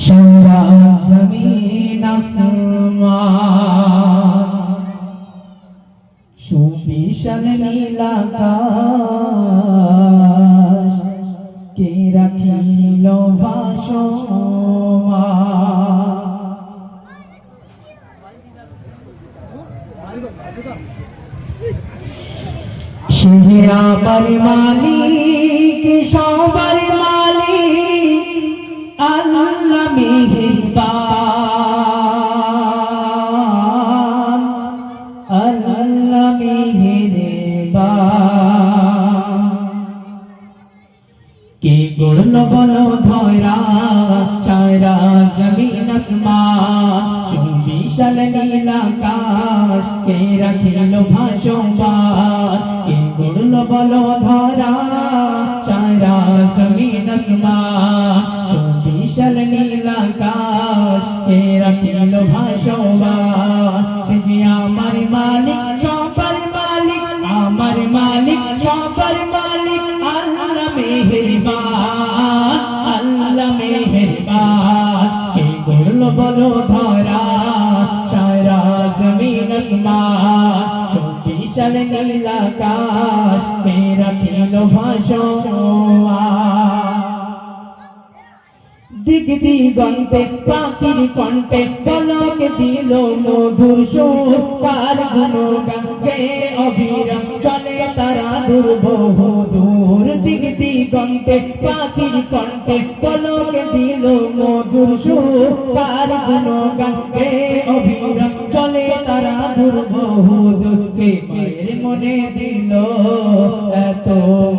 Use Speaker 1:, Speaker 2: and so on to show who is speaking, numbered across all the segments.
Speaker 1: সারা জমিন আসমান সুবিশাল নীলাকাশ কে রাখিল ভাসমান সিংহিরা বাড়ি মালিক সবার মালিক আল্লাহ মেহেরবান। আল্লাহ মেহেরবান। কে গড়ল বলো ধরা সারা জমিন আসমান। সুবিশাল নীলাকাশ, কে রাখিল ভাসমান। সবার মালিক আল্লাহ মেহেরবান আল্লাহ মেহেরবান। কে করল বলো ধরা, সারা জমিন আসমান। চব্বিশাল নীলাকাশ কে রাখিল ভাসমান। দিক দিগন্তে, পাখির কণ্ঠে পলক দিল মধুর সুর। কার গুণগান গে অবিরাম চলে তারা দুর্বহ দূর দিক দিগন্তে, পাখির কণ্ঠে পলক দিল মধুর সুর কার গুণগান। গে অবিরাম চলে তারা দুর্বহ দূর। কে মনে দিল এত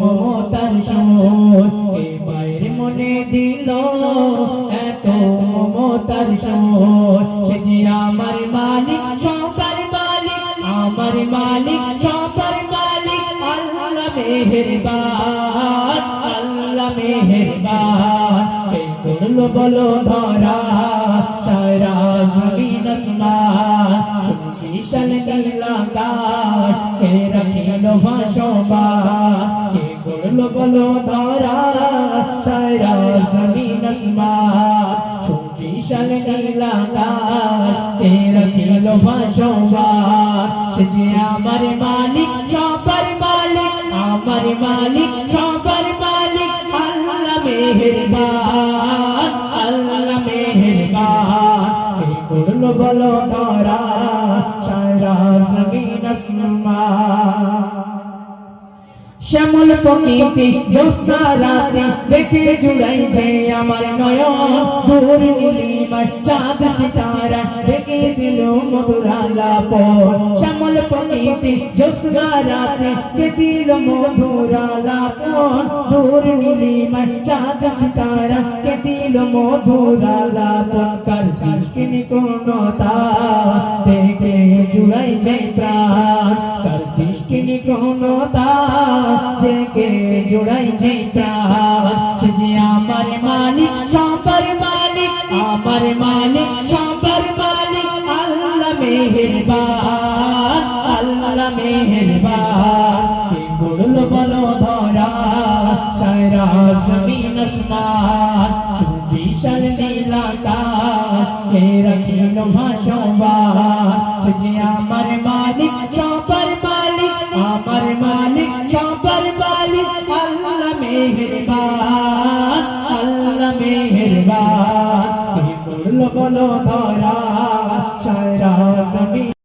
Speaker 1: মমতার সুর। কে মায়ের মনে দিল এত মমতার সুর। সে আমার মালিক সবার মালিক, আমার মালিক মেহেরবান, আল্লাহ মেহেরবান। কে করল বলো ধরা, সারা জমিন আসমান। সুবিশাল নীলাকাশ কে রাখিল ভাসমান কে করল বলো সারা জমিন আসমান। সুবিশাল নীলাকাশ কে रा শ্যামল প্রকৃতি জ্যোৎস্না রাতে দেখে জুড়াই যে আমার নয়ন। দূর নীলিমায় চাঁদ সিতারা দেখে দিল মধুরালাপন শ্যামল প্রকৃতি জ্যোৎস্না রাতে দেখে দিল মধুরালাপন দূর নীলিমায় চাঁদ সিতারা দেখে দিল মধুরালাপন কার সৃষ্টি নিকোণতা সৃষ্টি নিকোণতা জেগে জোড়াই যে যে আমার মালিক, সবার মালিক, আমার মালিক, সবার মালিক, আল্লাহ মেহেরবান আল্লাহ মেহেরবান। করল বলো ধরা, সারা জমিন আসমান, সুবিশাল নীলাকাশ কে রাখিল ভাসমান বলো ধরা